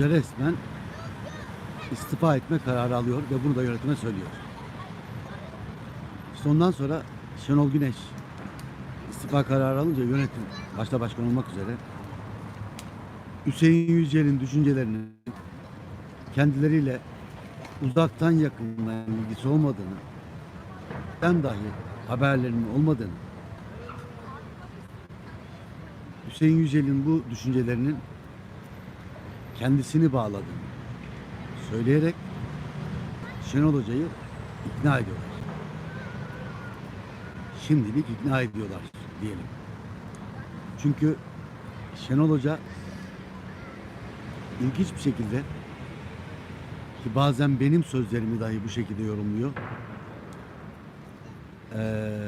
Hoca resmen istifa etme kararı alıyor ve bunu da yönetime söylüyor. İşte ondan sonra Şenol Güneş istifa kararı alınca yönetim başta başkan olmak üzere Hüseyin Yücel'in düşüncelerini kendileriyle uzaktan yakından ilgisi olmadığını ben dahi haberlerinin olmadığını Hüseyin Yücel'in bu düşüncelerinin kendisini bağladığını söyleyerek Şenol Hoca'yı ikna ediyorlar. Şimdilik ikna ediyorlar diyelim. Çünkü Şenol Hoca ilginç bir şekilde ki bazen benim sözlerimi dahi bu şekilde yorumluyor. Ee,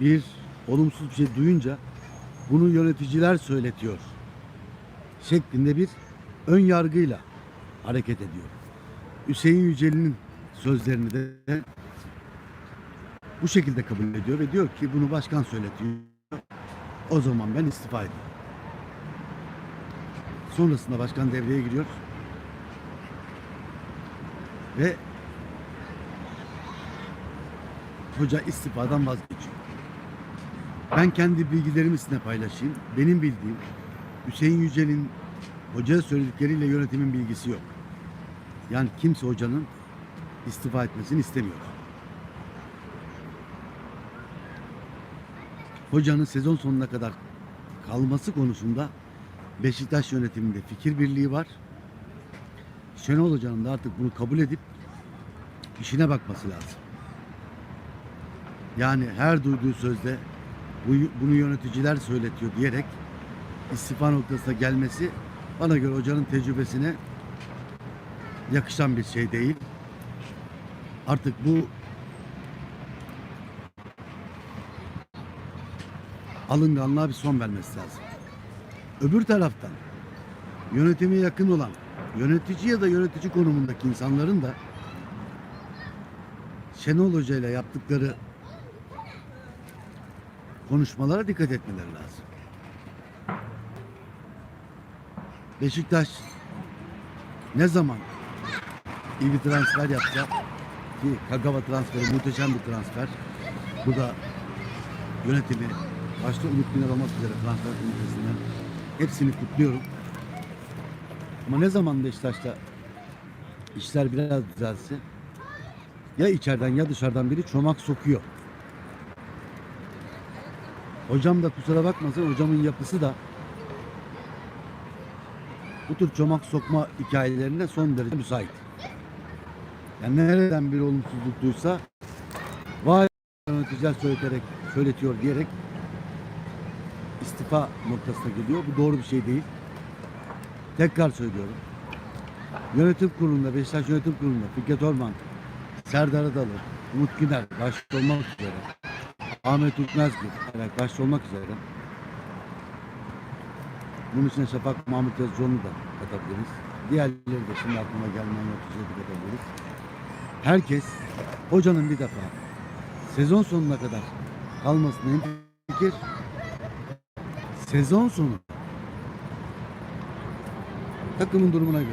bir olumsuz bir şey duyunca bunu yöneticiler söyletiyor şeklinde bir ön yargıyla hareket ediyor. Hüseyin Yücel'in sözlerini de bu şekilde kabul ediyor ve diyor ki bunu başkan söyletiyor. O zaman ben istifa ediyorum. Sonrasında başkan devreye giriyor. Ve hoca istifadan vazgeçiyor. Ben kendi bilgilerimi sizinle paylaşayım. Benim bildiğim Hüseyin Yücel'in hocaya söyledikleriyle yönetimin bilgisi yok. Yani kimse hocanın istifa etmesini istemiyor. Hocanın sezon sonuna kadar kalması konusunda Beşiktaş yönetiminde fikir birliği var. Şenol Hoca'nın da artık bunu kabul edip işine bakması lazım. Yani her duyduğu sözde bu, bunu yöneticiler söyletiyor diyerek istifa noktasına gelmesi bana göre hocanın tecrübesine yakışan bir şey değil. Artık bu alınganlığa bir son vermesi lazım. Öbür taraftan yönetime yakın olan yönetici ya da yönetici konumundaki insanların da Şenol Hoca ile yaptıkları konuşmalara dikkat etmeleri lazım. Beşiktaş ne zaman iyi bir transfer yapacak ki Kagawa transferi muhteşem bir transfer. Bu da yönetimi başta Umut Güner olmak üzere transfer komitesinden hepsini kutluyorum. Ama ne zaman Beşiktaş'ta işler biraz düzelse ya içeriden ya dışarıdan biri çomak sokuyor. Hocam da kusura bakmasın hocamın yapısı da bu tür çomak sokma hikayelerine son derece müsait. Yani nereden bir olumsuzluk duysa vay yöneticiler söyleterek, söyletiyor diyerek istifa noktasına geliyor. Bu doğru bir şey değil. Tekrar söylüyorum. Yönetim kurulunda, Beşiktaş Yönetim Kurulu'nda Fikret Orman, Serdar Adalı, Umut Güner başta olmak üzere, Ahmet Ürkmezgil evet, başta olmak üzere bunun içine Şafak Mahmut Yazıcıoğlu'nu da katabiliriz. Diğerleri de şimdi aklıma gelmeyen yok size de katabiliriz. Herkes hocanın bir defa sezon sonuna kadar kalmasına en fikir sezon sonu takımın durumuna göre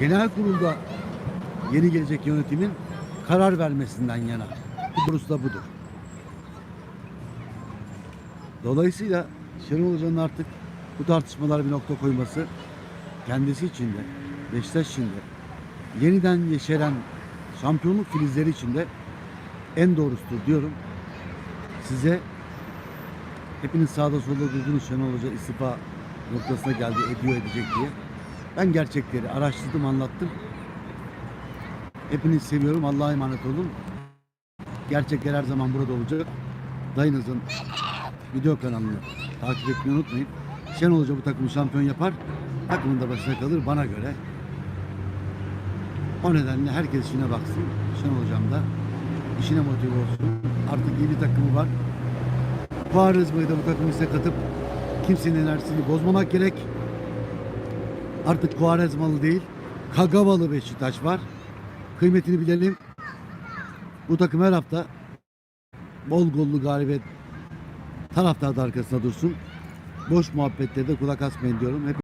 genel kurulda yeni gelecek yönetimin karar vermesinden yana. Doğrusu da budur. Dolayısıyla Şenol Hoca'nın artık bu tartışmalara bir nokta koyması kendisi için de Beşiktaş için de yeniden yeşeren şampiyonluk filizleri için de en doğrusudur diyorum. Size hepiniz sağda solda durdunuz Şenol Hoca istifa noktasına geldi ediyor edecek diye. Ben gerçekleri araştırdım anlattım. Hepinizi seviyorum. Allah'a emanet olun. Gerçekler her zaman burada olacak. Dayınızın video kanalını takip etmeyi unutmayın. Şenol Hoca bu takımı şampiyon yapar. Takımın da başına kalır bana göre. O nedenle herkes işine baksın. Şenol Hocam da işine motive olsun. Artık iyi bir takımı var. Kuvarizma'yı da bu takımın içine katıp kimsenin enerjisini bozmamak gerek. Artık Kuvarezmalı değil, Kagavalı Beşiktaş var. Kıymetini bilelim. Bu takım her hafta bol gollu galibiyet taraftar da arkasında dursun. Boş muhabbetlerde kulak asmayın diyorum. Hep